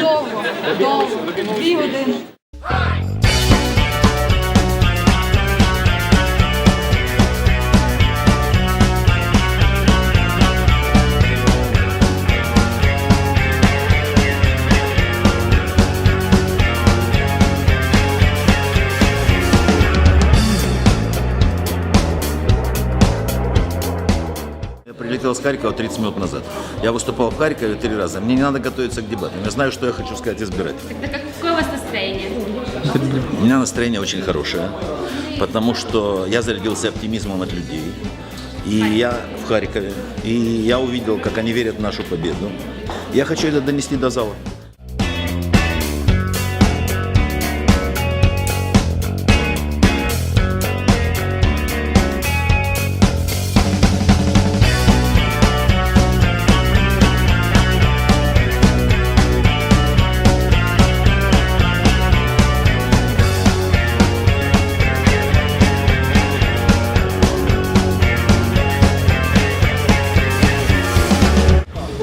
Довго, довго, дві години. Прилетел с Харькова 30 минут назад. Я выступал в Харькове три раза. Мне не надо готовиться к дебатам. Я знаю, что я хочу сказать избирателям. Тогда какое у вас настроение? У меня настроение очень хорошее, потому что я зарядился оптимизмом от людей. И я в Харькове, и я увидел, как они верят в нашу победу. Я хочу это донести до зала.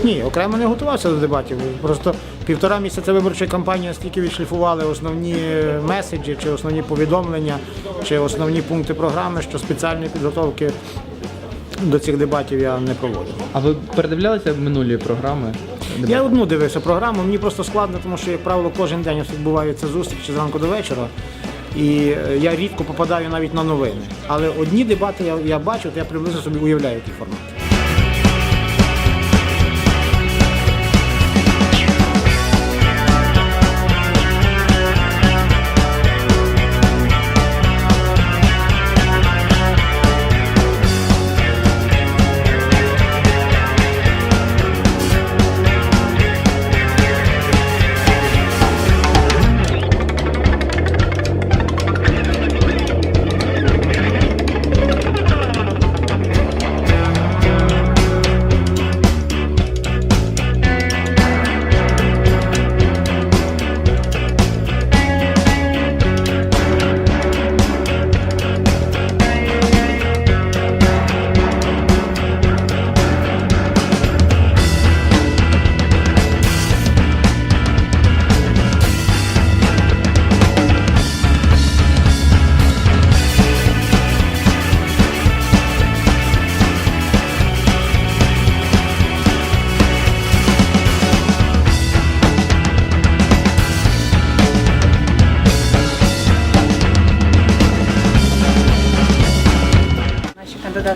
Ні, окремо не готувався до дебатів. Просто півтора місяця виборчої кампанії стільки відшліфували основні меседжі, чи основні повідомлення, чи основні пункти програми, що спеціальної підготовки до цих дебатів я не проводив. А ви передивлялися минулі програми? Я одну дивився програму, мені просто складно, тому що, як правило, кожен день відбуваються зустрічі зранку до вечора. І е, я рідко попадаю навіть на новини. Але одні дебати я, я бачу, то я приблизно собі уявляю який формат.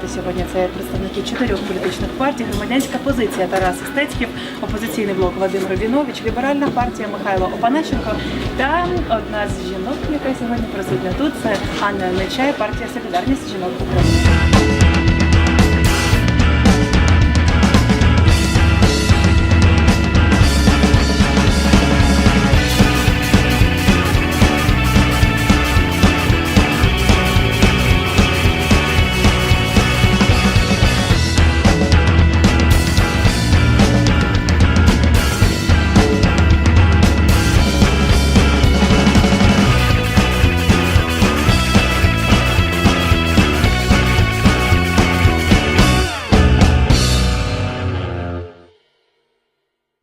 Наші сьогодні це представники чотирьох політичних партій, громадянська позиція Тарас Стецьків, опозиційний блок Вадим Рубінович, ліберальна партія Михайло Опанащенко та одна з жінок, яка сьогодні присутня тут, це Анна Нечай, партія Солідарність жінок України.